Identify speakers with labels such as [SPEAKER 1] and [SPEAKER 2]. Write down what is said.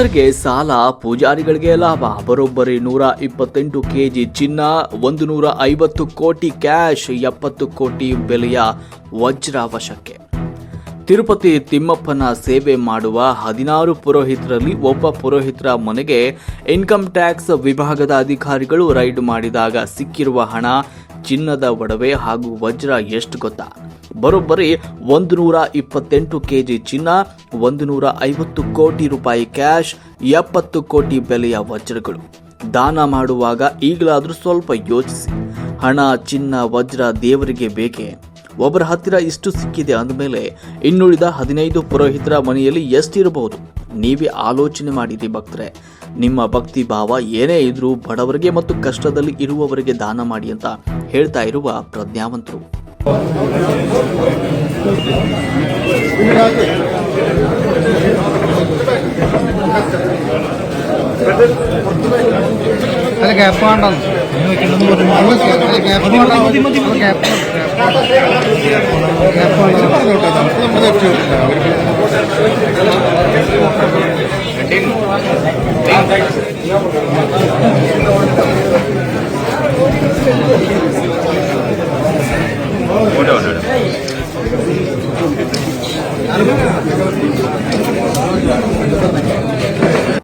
[SPEAKER 1] ಭಕ್ತರಿಗೆ ಸಾಲ, ಪೂಜಾರಿಗಳಿಗೆ ಲಾಭ, ಬರೋಬ್ಬರಿ ನೂರ ಇಪ್ಪತ್ತೆಂಟು ಕೆಜಿ ಚಿನ್ನ, ಒಂದು ನೂರ ಐವತ್ತು ಕೋಟಿ ಕ್ಯಾಶ್, ಎಪ್ಪತ್ತು ಕೋಟಿ ಬೆಲೆಯ ವಜ್ರ ವಶಕ್ಕೆ ತಿರುಪತಿ ತಿಮ್ಮಪ್ಪನ ಸೇವೆ ಮಾಡುವ ಹದಿನಾರು ಪುರೋಹಿತರಲ್ಲಿ ಒಬ್ಬ ಪುರೋಹಿತರ ಮನೆಗೆ ಇನ್ಕಮ್ ಟ್ಯಾಕ್ಸ್ ವಿಭಾಗದ ಅಧಿಕಾರಿಗಳು ರೈಡ್ ಮಾಡಿದಾಗ ಸಿಕ್ಕಿರುವ ಹಣ ಚಿನ್ನದ ಒಡವೆ ಹಾಗೂ ವಜ್ರ ಎಷ್ಟು ಗೊತ್ತಾ? ಬರೋಬ್ಬರಿ ಒಂದು ನೂರ ಇಪ್ಪತ್ತೆಂಟು ಕೆಜಿ ಚಿನ್ನ ಒಂದು ನೂರ ಐವತ್ತು ಕೋಟಿ ರೂಪಾಯಿ ಕ್ಯಾಶ್, ಎಪ್ಪತ್ತು ಕೋಟಿ ಬೆಲೆಯ ವಜ್ರಗಳು. ದಾನ ಮಾಡುವಾಗ ಈಗಲಾದರೂ ಸ್ವಲ್ಪ ಯೋಚಿಸಿ. ಹಣ, ಚಿನ್ನ, ವಜ್ರ ದೇವರಿಗೆ ಬೇಕೇ? ಒಬ್ಬರ ಹತ್ತಿರ ಇಷ್ಟು ಸಿಕ್ಕಿದೆ ಅಂದಮೇಲೆ ಇನ್ನುಳಿದ ಹದಿನೈದು ಪುರೋಹಿತರ ಮನೆಯಲ್ಲಿ ಎಷ್ಟಿರಬಹುದು? ನೀವೇ ಆಲೋಚನೆ ಮಾಡಿದಿ ಭಕ್ತರೆ. ನಿಮ್ಮ ಭಕ್ತಿ ಭಾವ ಏನೇ ಇದ್ರೂ ಬಡವರಿಗೆ ಮತ್ತು ಕಷ್ಟದಲ್ಲಿ ಇರುವವರಿಗೆ ದಾನ ಮಾಡಿ ಅಂತ ಹೇಳ್ತಾ ಇರುವ ಪ್ರಜ್ಞಾವಂತರು.
[SPEAKER 2] അല്ല ഗ്യാപ്പ് വേണ്ടെന്ന്. ഗ്യാപ്പ് ありがとうございます。